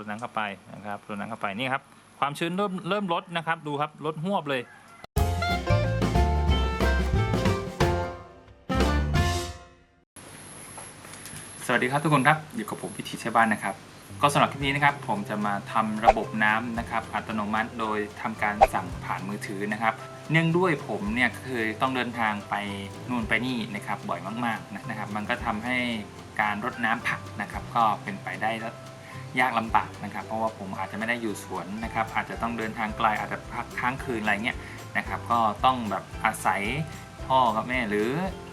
รดน้ำเข้าไปนะครับรดน้ำเข้าไปนี่ครับความชื้นเริ่มเริ่มลดนะครับดูครับลดหวบเลยสวัสดีครับทุกคนครับอยู่กับผมพิธีใช้บ้านนะครับ ก็สำหรับคลิปนี้นะครับ ผมจะมาทำระบบน้ำนะครับอัตโนมัติ โดยทำการสั่งผ่านมือถือนะครับ เนื่องด้วยผมเนี่ยเคยต้องเดินทางไปนู่นไปนี่นะครับบ่อยมากๆนะครับ มันก็ทำให้การรดน้ำผักนะครับ ก็เป็นไปได้ ยากลำบากนะครับ เพราะว่าผมอาจจะไม่ได้อยู่สวนนะครับ อาจจะต้องเดินทางไกลอาจจะพักค้างคืนอะไรเงี้ยนะครับ ก็ต้องแบบอาศัยพ่อกับแม่หรือ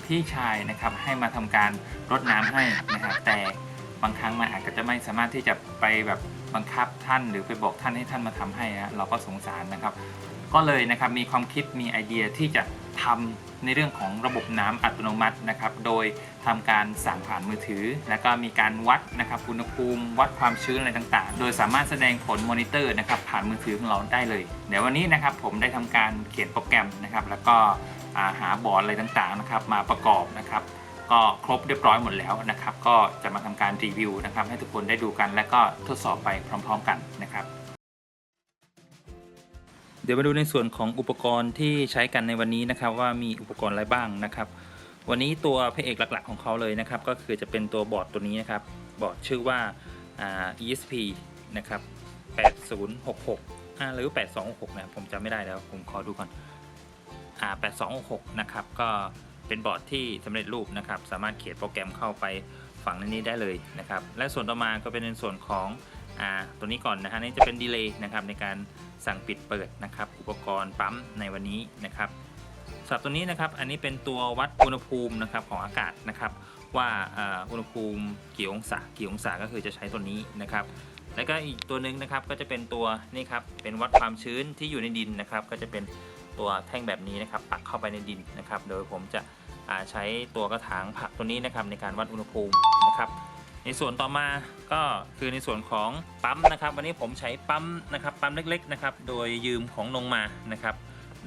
พี่ชายนะครับให้มาทำการรดน้ำให้นะครับ แต่บางครั้งมันอาจจะไม่สามารถที่จะไปแบบบังคับท่านหรือไปบอกท่านให้ท่านมาทำให้ฮะเราก็สงสารนะครับ ก็เลยนะครับมีความคิดมีไอเดียที่จะ ทำในเรื่องของระบบน้ำอัตโนมัตินะครับ โดยทำการสั่งผ่านมือถือ แล้วก็มีการวัดนะครับอุณหภูมิ วัดความชื้นอะไรต่างๆ โดยสามารถแสดงผลมอนิเตอร์นะครับผ่านมือถือของเราได้เลย เดี๋ยววันนี้นะครับผมได้ทำการเขียนโปรแกรมนะครับ แล้วก็าหาบอร์ดอะไรต่างๆนะครับมาประกอบนะครับก็ครบเรียบร้อยหมดแล้วนะครับ ก็จะมาทำการรีวิวนะครับ ให้ทุกคนได้ดูกันและก็ทดสอบไปพร้อม ๆ กันนะครับ เดี๋ยวมาดูในส่วนของอุปกรณ์ที่ใช้กันในวันนี้นะครับ ว่ามีอุปกรณ์อะไรบ้างนะครับ วันนี้ตัวพระเอกหลักๆของเขาเลยนะครับ ก็คือจะเป็นตัวบอร์ดตัวนี้นะครับ บอร์ดชื่อว่าอ่า ESP นะครับ 8066อ่าหรือ 8266นะผมจำไม่ได้แล้วผมขอดูก่อนอ่า8266 นะครับ ก็เป็นบอร์ดที่สำเร็จรูปนะครับ สามารถเขียนโปรแกรมเข้าไปฝังในนี้ได้เลยนะครับ และส่วนต่อมาก็เป็นในส่วนของ อ่าตัวนี้ก่อนนะฮะนี่จะเป็นดีเลย์นะครับในการสั่งปิดเปิดนะครับอุปกรณ์ปั๊มในวันนี้นะครับสำหรับตัวนี้นะครับอันนี้เป็นตัววัดอุณหภูมินะครับของอากาศนะครับว่าอ่าอุณหภูมิกี่องศากี่องศาก็คือจะใช้ตัวนี้นะครับ แล้วก็อีกตัวหนึ่งนะครับก็จะเป็นตัวนี่ครับเป็นวัดความชื้นที่อยู่ในดินนะครับ ก็จะเป็นตัวแท่งแบบนี้นะครับ ปักเข้าไปในดินนะครับ โดยผมจะใช้ตัวกระถางผักตัวนี้นะครับในการวัดอุณหภูมินะครับ ในส่วนต่อมาก็คือในส่วนของปั๊มนะครับ วันนี้ผมใช้ปั๊มนะครับปั๊มเล็กๆนะครับโดยยืมของลงมานะครับ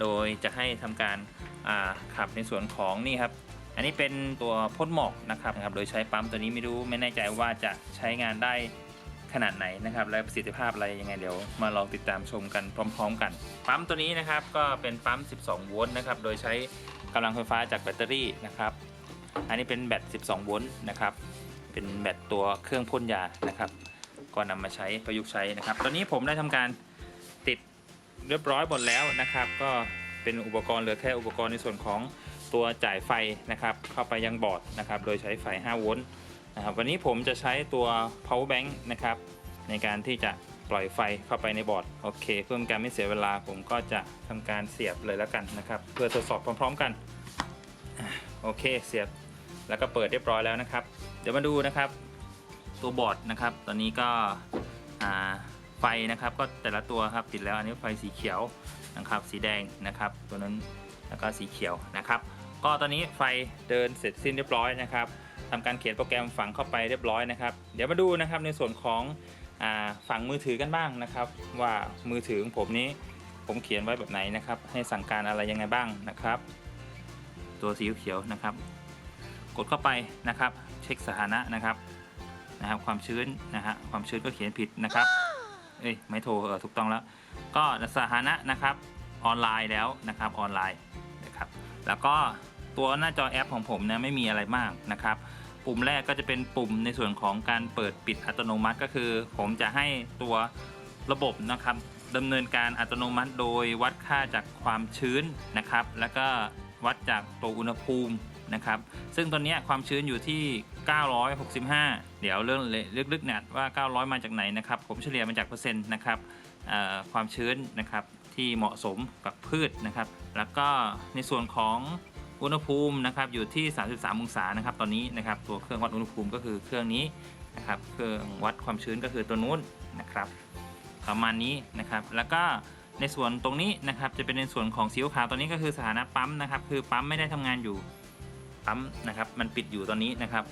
โดยจะให้ทำการขับในส่วนของนี่ครับอันนี้เป็นตัวพ่นหมอกนะครับนะครับ โดยใช้ปั๊มตัวนี้ไม่รู้ไม่แน่ใจว่าจะใช้งานได้ขนาดไหนนะครับ และประสิทธิภาพอะไรยังไงเดี๋ยวมาลองติดตามชมกันพร้อม ๆ กัน ปั๊มตัวนี้นะครับก็เป็นปั๊ม 12 โวลต์นะครับ โดยใช้กำลังไฟฟ้าจากแบตเตอรี่นะครับ อันนี้เป็นแบต 12 โวลต์นะครับ เป็นแบตตัวเครื่องพ่นยานะครับ ก็นำมาใช้ประยุกต์ใช้นะครับ ตอนนี้ผมได้ทำการติดเรียบร้อยหมดแล้วนะครับ ก็เป็นอุปกรณ์เหลือแค่อุปกรณ์ในส่วนของตัวจ่ายไฟนะครับ เข้าไปยังบอร์ดนะครับ โดยใช้ไฟ 5 โวลต์นะครับ วันนี้ผมจะใช้ตัว power bank นะครับ ในการที่จะปล่อยไฟเข้าไปในบอร์ดโอเค เพื่อเป็นการไม่เสียเวลาผมก็จะทำการเสียบเลยแล้วกันนะครับ เพื่อทดสอบพร้อม ๆ กันโอเค เสียบแล้วก็เปิดเรียบร้อยแล้วนะครับ เดี๋ยวมาดูนะครับ ตัวบอร์ดนะครับ ตอนนี้ก็ไฟนะครับก็แต่ละตัวครับติดแล้วอันนี้ไฟสีเขียวนะครับ สีแดงนะครับ ตัวนั้นแล้วก็สีเขียวนะครับ ก็ตอนนี้ไฟเดินเสร็จสิ้นเรียบร้อยนะครับทำการเขียนโปรแกรมฝังเข้าไปเรียบร้อยนะครับ เดี๋ยวมาดูนะครับในส่วนของฝังมือถือกันบ้างนะครับ ว่ามือถือของผมนี้ผมเขียนไว้แบบไหนนะครับ ให้สั่งการอะไรยังไงบ้างนะครับ ตัวสีเขียวนะครับ กดเข้าไปนะครับ เช็คสถานะนะครับนะครับ ความชื้นนะฮะความชื้นก็เขียนผิดนะครับเอ้ยไม่โทรเออถูกต้องแล้ว ก็สถานะนะครับออนไลน์แล้วนะครับออนไลน์นะครับแล้วก็ตัวหน้าจอแอปของผมเนี่ยไม่มีอะไรมากนะครับ ปุ่มแรกก็จะเป็นปุ่มในส่วนของการเปิดปิดอัตโนมัติก็คือ ผมจะให้ตัวระบบนะครับดำเนินการอัตโนมัติโดยวัดค่าจากความชื้นนะครับ แล้วก็วัดจากตัวอุณหภูมิ นะครับ ซึ่งตอนนี้ความชื้นอยู่ที่ 965 เดี๋ยวเรื่องลึกๆเนี่ยว่า 900 มาจากไหนนะครับ ผมเฉลี่ยมาจากเปอร์เซ็นต์นะครับความชื้นนะครับที่เหมาะสมกับพืชนะครับ แล้วก็ในส่วนของอุณหภูมินะครับอยู่ที่ 33 องศานะครับ ตอนนี้นะครับตัวเครื่องวัดอุณหภูมิก็คือเครื่องนี้นะครับ เครื่องวัดความชื้นก็คือตัวนู้นนะครับ ประมาณนี้นะครับ แล้วก็ในส่วนตรงนี้นะครับจะเป็นในส่วนของสีขาวตัวนี้ก็คือสถานะปั๊มนะครับ คือปั๊มไม่ได้ทำงานอยู่ ปั๊มนะครับ มันปิดอยู่ตอนนี้นะครับ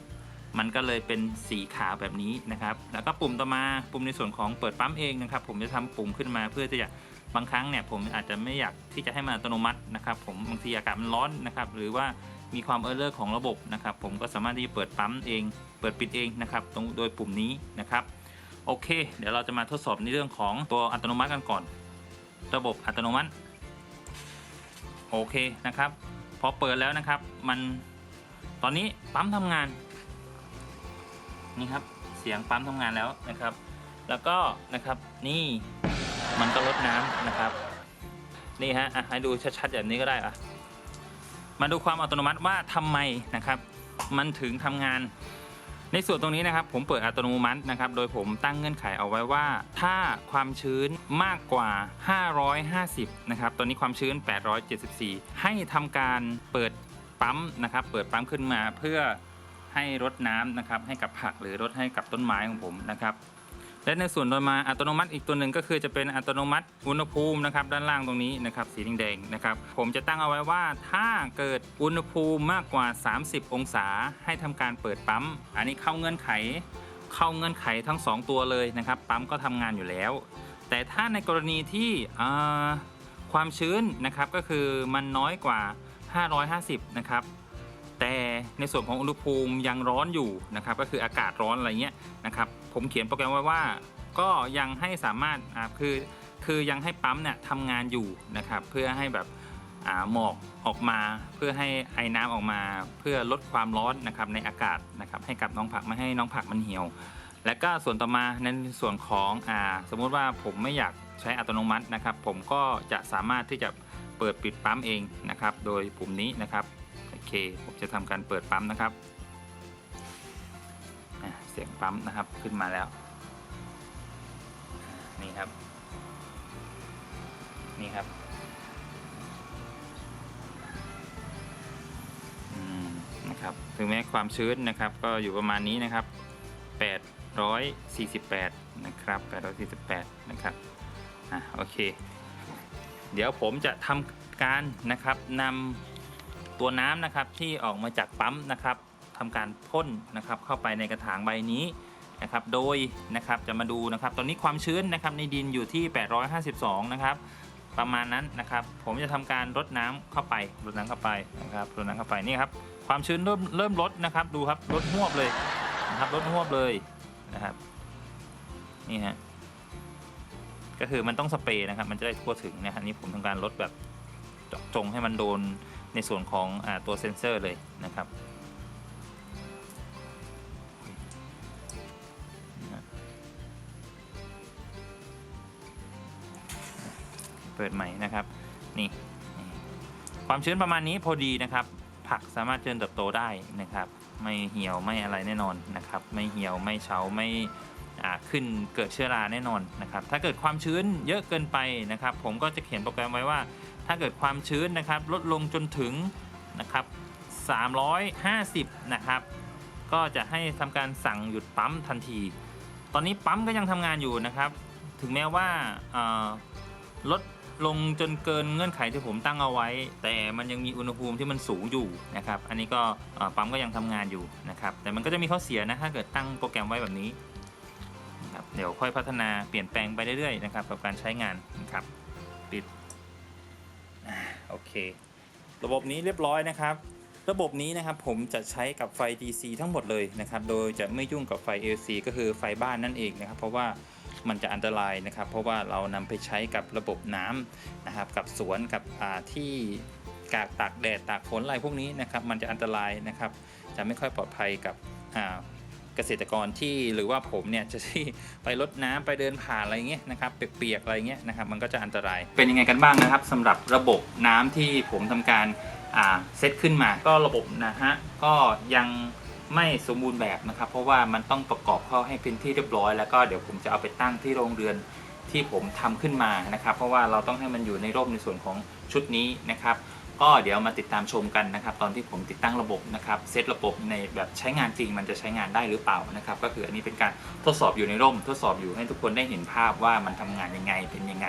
มันก็เลยเป็นสีขาวแบบนี้นะครับ แล้วก็ปุ่มต่อมาปุ่มในส่วนของเปิดปั๊มเองนะครับ ผมจะทำปุ่มขึ้นมาเพื่อที่จะบางครั้งเนี่ยผมอาจจะไม่อยากที่จะให้มันอัตโนมัตินะครับ ผมบางทีอากาศมันร้อนนะครับ หรือว่ามีความเออร์เลอร์ของระบบนะครับ ผมก็สามารถที่จะเปิดปั๊มเอง เปิดปิดเองนะครับ ตรงโดยปุ่มนี้นะครับ โอเค เดี๋ยวเราจะมาทดสอบในเรื่องของตัวอัตโนมัติกันก่อน ระบบอัตโนมัติ โอเคนะครับ พอเปิดแล้วนะครับ มัน ตอนนี้ปั๊มทำงานนี่ครับเสียงปั๊มทำงานแล้วนะครับ แล้วก็นะครับนี่มันก็ลดน้ำนะครับ นี่ฮะอะให้ดูชัดๆแบบนี้ก็ได้อะมาดูความอัตโนมัติว่าทำไมนะครับ มันถึงทำงานในส่วนตรงนี้นะครับผมเปิดอัตโนมัตินะครับ โดยผมตั้งเงื่อนไขเอาไว้ว่า ถ้าความชื้นมากกว่า 550 นะครับ ตอนนี้ความชื้น 874 ให้ทำการเปิด ปั๊มนะครับ เปิดปั๊มขึ้นมาเพื่อให้รดน้ำนะครับ ให้กับผักหรือรดให้กับต้นไม้ของผมนะครับ และในส่วนต่อมาอัตโนมัติอีกตัวหนึ่งก็คือจะเป็นอัตโนมัติอุณหภูมินะครับ ด้านล่างตรงนี้นะครับ สีแดงๆนะครับ ผมจะตั้งเอาไว้ว่าถ้าเกิดอุณหภูมิมากกว่า 30 องศา ให้ทำการเปิดปั๊ม อันนี้เข้าเงื่อนไข เข้าเงื่อนไขทั้ง 2 ตัวเลยนะครับ ปั๊มก็ทำงานอยู่แล้ว แต่ถ้าในกรณีที่ความชื้นนะครับก็คือมันน้อยกว่า 550 นะครับ แต่ในส่วนของอุณหภูมิยังร้อนอยู่นะครับ ก็คืออากาศร้อนอะไรเงี้ยนะครับ ผมเขียนโปรแกรมไว้ว่า ก็ยังให้สามารถคือคือยังให้ปั๊มเนี่ยทำงานอยู่นะครับ เพื่อให้แบบหมอกออกมาเพื่อให้ไอ้น้ำออกมา เพื่อลดความร้อนนะครับในอากาศนะครับให้กับน้องผักไม่ให้น้องผักมันเหี่ยว และก็ส่วนต่อมาในส่วนของอสมมุติว่าผมไม่อยากใช้อัตโนมัตินะครับ ผมก็จะสามารถที่จะ เปิดปิดปั๊มเองนะครับ โดยปุ่มนี้นะครับโอเคผมจะทำการเปิดปั๊มนะครับเสียงปั๊มนะครับขึ้นมาแล้ว นี่ครับ นี่ครับนะครับถึงแม้ความชื้นนะครับ ก็อยู่ประมาณนี้นะครับ 848 นะครับ 848 นะครับ อะ โอเค เดี๋ยวผมจะทำการนะครับนำตัวน้ำนะครับที่ออกมาจากปั๊มนะครับทำการพ่นนะครับเข้าไปในกระถางใบนี้นะครับ โดยนะครับจะมาดูนะครับ ตอนนี้ความชื้นนะครับในดินอยู่ที่ 852 นะครับ ประมาณนั้นนะครับ ผมจะทำการรดน้ำเข้าไปรดน้ำเข้าไปนะครับรดน้ำเข้าไปนี่ครับความชื้นเริ่มเริ่มลดนะครับ ดูครับลดหวบเลยนะครับลดหวบเลยนะครับนี่ฮะ ก็คือมันต้องสเปรย์นะครับ มันจะได้ทั่วถึงนะครับนี่ผมทำการลดแบบเจาะจงให้มันโดนในส่วนของอตัวเซนเซอร์เลยนะครับเปิดใหม่นะครับนี่นี่ความชื้นประมาณนี้พอดีนะครับ ผักสามารถเจริญเติบโตได้นะครับ ไม่เหี่ยวไม่อะไรแน่นอนนะครับ ไม่เหี่ยวไม่เฉาไม่ อ่าขึ้นเกิดเชื้อราแน่นอนนะครับ ถ้าเกิดความชื้นเยอะเกินไปนะครับ ผมก็จะเขียนโปรแกรมไว้ว่า ถ้าเกิดความชื้นนะครับ ลดลงจนถึงนะครับ350 นะครับ ก็จะให้ทำการสั่งหยุดปั๊มทันที ตอนนี้ปั๊มก็ยังทำงานอยู่นะครับ ถึงแม้ว่าาลดลงจนเกินเงื่อนไขที่ผมตั้งเอาไว้ แต่มันยังมีอุณหภูมิที่มันสูงอยู่นะครับ อันนี้ก็ปั๊มก็ยังทำงานอยู่นะครับ แต่มันก็จะมีข้อเสียนะถ้าเกิดตั้งโปรแกรมไว้แบบนี้ นะครับ เดี๋ยวค่อยพัฒนาเปลี่ยนแปลงไปเรื่อยๆนะครับ กับการใช้งานนะครับ ปิดอโอเค ระบบนี้เรียบร้อยนะครับ ระบบนี้นะครับผมจะใช้กับไฟ DC ทั้งหมดเลยนะครับ โดยจะไม่ยุ่งกับไฟ AC ก็คือไฟบ้านนั่นเองนะครับ เพราะว่ามันจะอันตรายนะครับ เพราะว่าเรานำไปใช้กับระบบน้ำนะครับ กับสวนกับที่กากตากแดดตากฝนอะไรพวกนี้นะครับ มันจะอันตรายนะครับ จะไม่ค่อยปลอดภัยกับ เกษตรกรที่หรือว่าผมเนี่ยจะที่ไปรดน้ำไปเดินผ่านอะไรเงี้ยนะครับเปียกๆอะไรเงี้ยนะครับมันก็จะอันตราย เป็นยังไงกันบ้างนะครับสำหรับระบบน้ำที่ผมทำการเซตขึ้นมาก็ระบบนะฮะก็ยังไม่สมบูรณ์แบบนะครับ เพราะว่ามันต้องประกอบเข้าให้เป็นที่เรียบร้อยแล้วก็เดี๋ยวผมจะเอาไปตั้งที่โรงเรือนที่ผมทำขึ้นมานะครับ เพราะว่าเราต้องให้มันอยู่ในร่มในส่วนของชุดนี้นะครับ ก็เดี๋ยวมาติดตามชมกันนะครับ ตอนที่ผมติดตั้งระบบนะครับเซตระบบในแบบใช้งานจริงมันจะใช้งานได้หรือเปล่านะครับ ก็คืออันนี้เป็นการทดสอบอยู่ในร่ม ทดสอบอยู่ให้ทุกคนได้เห็นภาพว่ามันทำงานยังไงเป็นยังไง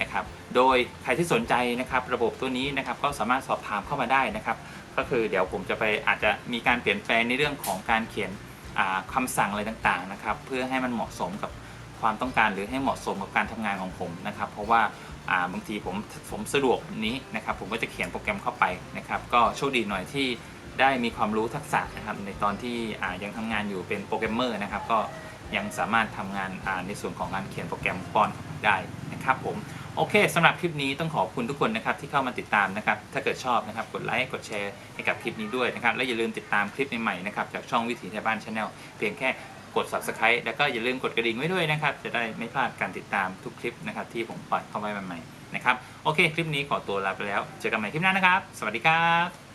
นะครับ โดยใครที่สนใจนะครับระบบตัวนี้นะครับก็สามารถสอบถามเข้ามาได้นะครับ ก็คือเดี๋ยวผมจะไปอาจจะมีการเปลี่ยนแปลงในเรื่องของการเขียนอ่าคำสั่งอะไรต่างๆนะครับ เพื่อให้มันเหมาะสมกับ ความต้องการหรือให้เหมาะสมกับการทำงานของผมนะครับ เพราะว่าบางทีผมผมสะดวกนี้นะครับ ผมก็จะเขียนโปรแกรมเข้าไปนะครับ ก็โชคดีหน่อยที่ได้มีความรู้ทักษะนะครับ ในตอนที่ยังทำงานอยู่เป็นโปรแกรมเมอร์นะครับ ก็ยังสามารถทำงานในส่วนของการเขียนโปรแกรมป้อนได้นะครับผมโอเคสำหรับคลิปนี้ต้องขอบคุณทุกคนนะครับที่เข้ามาติดตามนะครับ ถ้าเกิดชอบนะครับกดไลค์กดแชร์ให้กับคลิปนี้ด้วยนะครับ และอย่าลืมติดตามคลิปใหม่ๆนะครับจากช่องวิถีไทยบ้านชาแนลเพียงแค่ กด subscribe แล้วก็อย่าลืมกดกระดิ่งไว้ด้วยนะครับ จะได้ไม่พลาดการติดตามทุกคลิปนะครับที่ผมปล่อยเข้าไว้ใหม่ๆนะครับ โอเค คลิปนี้ขอตัวลาไปแล้ว เจอกันใหม่คลิปหน้านะครับ สวัสดีครับ